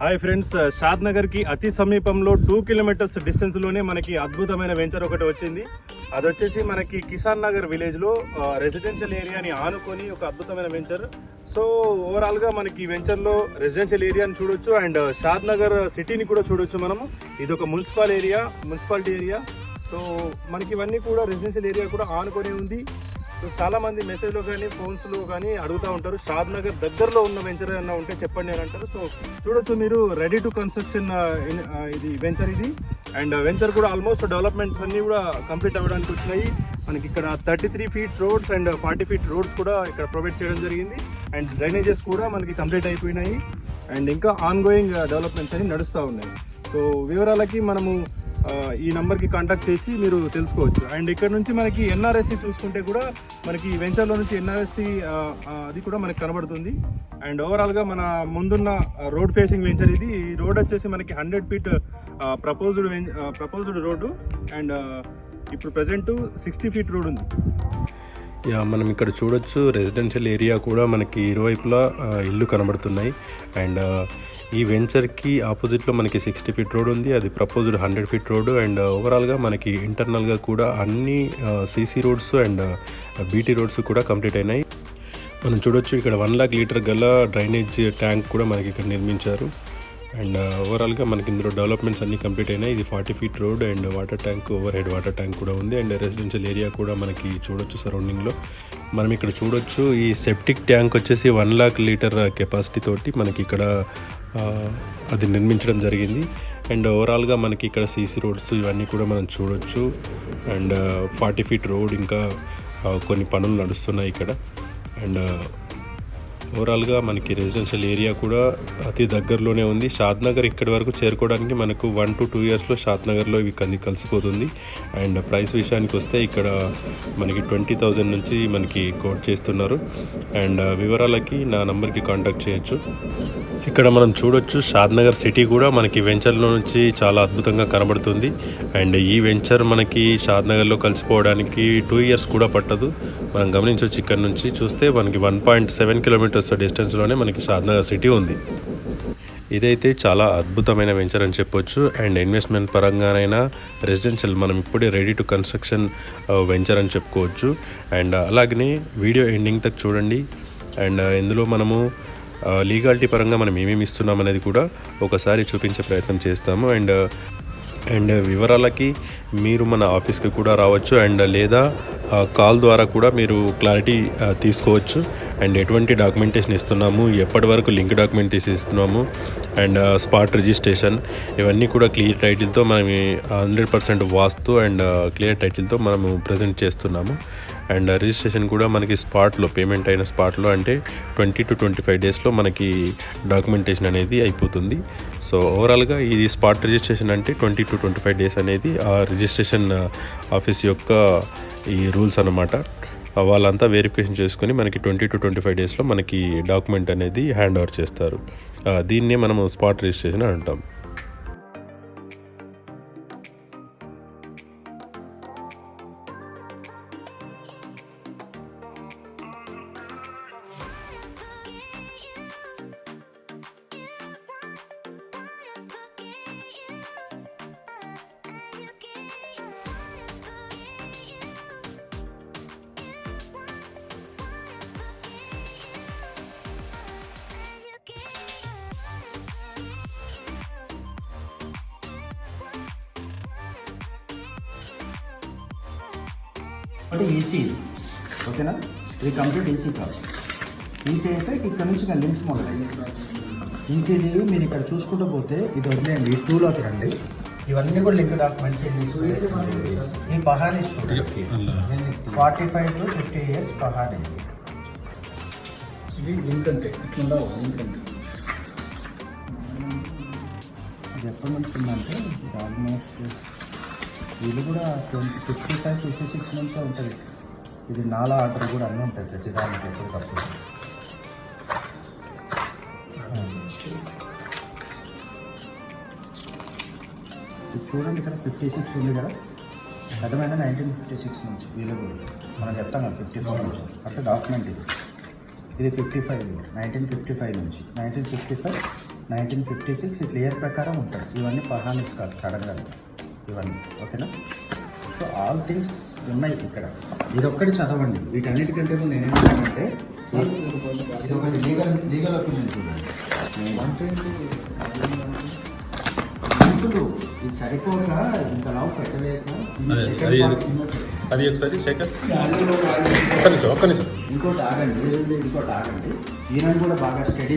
Hi friends షాద్ నగర్కి అతి సమీపంలో టూ కిలోమీటర్స్ డిస్టెన్స్లోనే మనకి అద్భుతమైన వెంచర్ ఒకటి వచ్చింది. అది వచ్చేసి మనకి కిసాన్ నగర్ విలేజ్లో రెసిడెన్షియల్ ఏరియాని ఆనుకొని ఒక అద్భుతమైన వెంచర్. సో ఓవరాల్గా మనకి వెంచర్లో వెంచర్లో రెసిడెన్షియల్ ఏరియాని చూడొచ్చు అండ్ షాద్ నగర్ సిటీని కూడా చూడొచ్చు మనము. ఇది ఒక municipal area municipality area so మనకి ఇవన్నీ కూడా రెసిడెన్షియల్ ఏరియా కూడా ఆనుకొని ఉంది. సో చాలా మంది మెసేజ్లో కానీ ఫోన్స్లో కానీ అడుగుతూ ఉంటారు. షాద్ నగర్ దగ్గరలో ఉన్న వెంచర్ ఏమన్నా ఉంటే చెప్పండి అని అంటారు. సో చూడొచ్చు మీరు రెడీ టు కన్స్ట్రక్షన్ ఇది వెంచర్ ఇది. అండ్ వెంచర్ uh, కూడా ఆల్మోస్ట్ డెవలప్మెంట్స్ అన్నీ కూడా కంప్లీట్ అవ్వడానికి వచ్చినాయి. మనకి ఇక్కడ thirty three feet roads and forty feet roads కూడా ఇక్కడ ప్రొవైడ్ చేయడం జరిగింది. అండ్ డ్రైనేజెస్ కూడా మనకి కంప్లీట్ అయిపోయినాయి. అండ్ ఇంకా ఆన్గోయింగ్ డెవలప్మెంట్స్ uh, అన్ని నడుస్తూ ఉన్నాయి. సో వివరాలకి మనము ఈ నంబర్కి కాంటాక్ట్ చేసి మీరు తెలుసుకోవచ్చు. అండ్ ఇక్కడ నుంచి మనకి ఎన్ఆర్ఎస్సి చూసుకుంటే కూడా మనకి వెంచర్లో నుంచి ఎన్ఆర్ఎస్సి అది కూడా మనకి కనబడుతుంది. అండ్ ఓవరాల్గా మన ముందున్న రోడ్ ఫేసింగ్ వెంచర్ ఇది. ఈ రోడ్ వచ్చేసి మనకి hundred feet proposed proposed road and ఇప్పుడు ప్రజెంట్ సిక్స్టీ ఫీట్ రోడ్ ఉంది. యా మనం ఇక్కడ చూడొచ్చు రెసిడెన్షియల్ ఏరియా కూడా మనకి ఇరువైపులా ఇల్లు కనబడుతున్నాయి. అండ్ ఈ వెంచర్కి ఆపోజిట్లో మనకి సిక్స్టీ ఫీట్ రోడ్ ఉంది. అది proposed hundred feet road. And uh, ఓవరాల్గా మనకి ఇంటర్నల్గా కూడా అన్ని uh, CC roads and uh, BT roads కూడా కంప్లీట్ అయినాయి. మనం చూడొచ్చు ఇక్కడ వన్ లాక్ లీటర్ గల డ్రైనేజ్ ట్యాంక్ కూడా మనకి ఇక్కడ నిర్మించారు. అండ్ ఓవరాల్గా మనకి ఇందులో డెవలప్మెంట్స్ అన్ని కంప్లీట్ అయినాయి. ఇది forty feet road and water tank overhead water tank కూడా ఉంది. అండ్ రెసిడెన్షియల్ ఏరియా కూడా మనకి చూడొచ్చు సరౌండింగ్లో. మనం ఇక్కడ చూడొచ్చు ఈ సెప్టిక్ ట్యాంక్ వచ్చేసి వన్ లాక్ లీటర్ కెపాసిటీ తోటి మనకి ఇక్కడ అది నిర్మించడం జరిగింది. అండ్ ఓవరాల్గా మనకి ఇక్కడ సీసీ రోడ్స్ ఇవన్నీ కూడా మనం చూడొచ్చు. అండ్ ఫార్టీ ఫీట్ రోడ్ ఇంకా కొన్ని పనులు నడుస్తున్నాయి ఇక్కడ. అండ్ ఓవరాల్గా మనకి రెసిడెన్షియల్ ఏరియా కూడా అతి దగ్గరలోనే ఉంది. షాద్ నగర్ ఇక్కడి వరకు చేరుకోవడానికి మనకు వన్ టు టూ ఇయర్స్లో షాద్ నగర్లో ఇవి కన్ని కలిసిపోతుంది. అండ్ ప్రైస్ విషయానికి వస్తే ఇక్కడ మనకి ట్వంటీ థౌజండ్ నుంచి మనకి కోట్ చేస్తున్నారు. అండ్ uh, వివరాలకి నా నంబర్కి కాంటాక్ట్ చేయొచ్చు. ఇక్కడ మనం చూడొచ్చు షాద్ నగర్ సిటీ కూడా మనకి వెంచర్లో నుంచి చాలా అద్భుతంగా కనబడుతుంది. అండ్ ఈ వెంచర్ మనకి షాద్ నగర్లో కలిసిపోవడానికి టూ ఇయర్స్ కూడా పట్టదు. మనం గమనించవచ్చు ఇక్కడ నుంచి చూస్తే మనకి వన్ పాయింట్ సెవెన్ కిలోమీటర్స్ డిస్టెన్స్లోనే మనకి షాద్ సిటీ ఉంది. ఇదైతే చాలా అద్భుతమైన వెంచర్ అని చెప్పొచ్చు. అండ్ ఇన్వెస్ట్మెంట్ పరంగానైనా రెసిడెన్షియల్ మనం ఇప్పుడే రెడీ టు కన్స్ట్రక్షన్ వెంచర్ అని చెప్పుకోవచ్చు. అండ్ అలాగనే వీడియో ఎండింగ్ తక్ చూడండి. అండ్ uh, ఇందులో మనము uh, లీగాలిటీ పరంగా మనం ఏమేమి ఇస్తున్నాం అనేది కూడా ఒకసారి చూపించే ప్రయత్నం చేస్తాము. అండ్ అండ్ uh, వివరాలకి మీరు మన ఆఫీస్కి కూడా రావచ్చు. అండ్ లేదా కాల్ ద్వారా కూడా మీరు క్లారిటీ తీసుకోవచ్చు. అండ్ ఎటువంటి డాక్యుమెంటేషన్ ఇస్తున్నాము ఎప్పటి వరకు లింక్ డాక్యుమెంటేషన్ ఇస్తున్నాము అండ్ స్పాట్ రిజిస్ట్రేషన్ ఇవన్నీ కూడా క్లియర్ టైటిల్తో మనం hundred percent vastu and clear టైటిల్తో మనము ప్రజెంట్ చేస్తున్నాము. అండ్ రిజిస్ట్రేషన్ కూడా మనకి స్పాట్లో పేమెంట్ అయిన స్పాట్లో అంటే ట్వంటీ టు ట్వంటీ ఫైవ్ డేస్లో మనకి డాక్యుమెంటేషన్ అనేది అయిపోతుంది. సో ఓవరాల్గా ఇది స్పాట్ రిజిస్ట్రేషన్ అంటే twenty two twenty five days అనేది ఆ రిజిస్ట్రేషన్ ఆఫీస్ యొక్క ఈ రూల్స్ అనమాట వాళ్ళంతా వెరిఫికేషన్ చేసుకొని మనకి ట్వంటీ టు ట్వంటీ ఫైవ్ డేస్లో మనకి డాక్యుమెంట్ అనేది హ్యాండ్ ఓవర్ చేస్తారు. దీన్నే మనము స్పాట్ రిజిస్ట్రేషన్ అంటాం. అంటే ఈసీ ఓకేనా? ఇది కంప్లీట్ ఈసీ కాదు ఈసీ అయితే ఇక్కడ నుంచి నేను లింక్స్ మొదలయ్యి ఇంక ఇది మీరు ఇక్కడ చూసుకుంటూ పోతే ఇది వదిలేయండి. ఈ టూలోకి రండి. ఇవన్నీ కూడా లింక్ డాక్యుమెంట్స్ ఈ pahani forty five to fifty years pahani ఇది లింక్ అంటే ఇట్లా లింక్ అంటే. ఇది ఎప్పటి నుంచి ఉందంటే ఆల్మోస్ట్ వీళ్ళు కూడా twenty fifty five fifty six నుంచే ఉంటుంది ఇది నాలా ఆర్డర్ కూడా అన్నీ ఉంటాయి ప్రతిదానికి ఎప్పటికప్పుడు చూడండి ఇక్కడ ఫిఫ్టీ సిక్స్ ఉంది కదా. అర్థమైన నైన్టీన్ ఫిఫ్టీ సిక్స్ నుంచి వీళ్ళు కూడా. మనం చెప్తాం కదా ఫిఫ్టీ ఫోర్ నుంచి. అంటే డాక్యుమెంట్ ఇది. ఇది fifty five nineteen fifty five నుంచి. Nineteen fifty five nineteen fifty six ఇట్లా ఇయర్ ప్రకారం ఉంటుంది. ఇవన్నీ పర్హానిస్ కాదు సడన్గా ఇవన్నీ ఓకేనా? సో ఆల్ థింగ్స్ ఉన్నాయి ఇక్కడ. ఇది ఒక్కటి చదవండి. వీటన్నిటికంటే ముందు నేనేం చేశానంటే ఇది ఒకటి లీగల్ లీగల్ ఒపీనియన్ చూడండి. ఇది సరిపోక ఇంత లావు పెట్టలేక అదే, ఒకసారి శేఖర్ ఒక్క నిమిషం ఒక్క నిమిషం. ఇంకోటి ఆగండి ఇంకోటి ఆగండి. ఈయన కూడా బాగా స్టడీ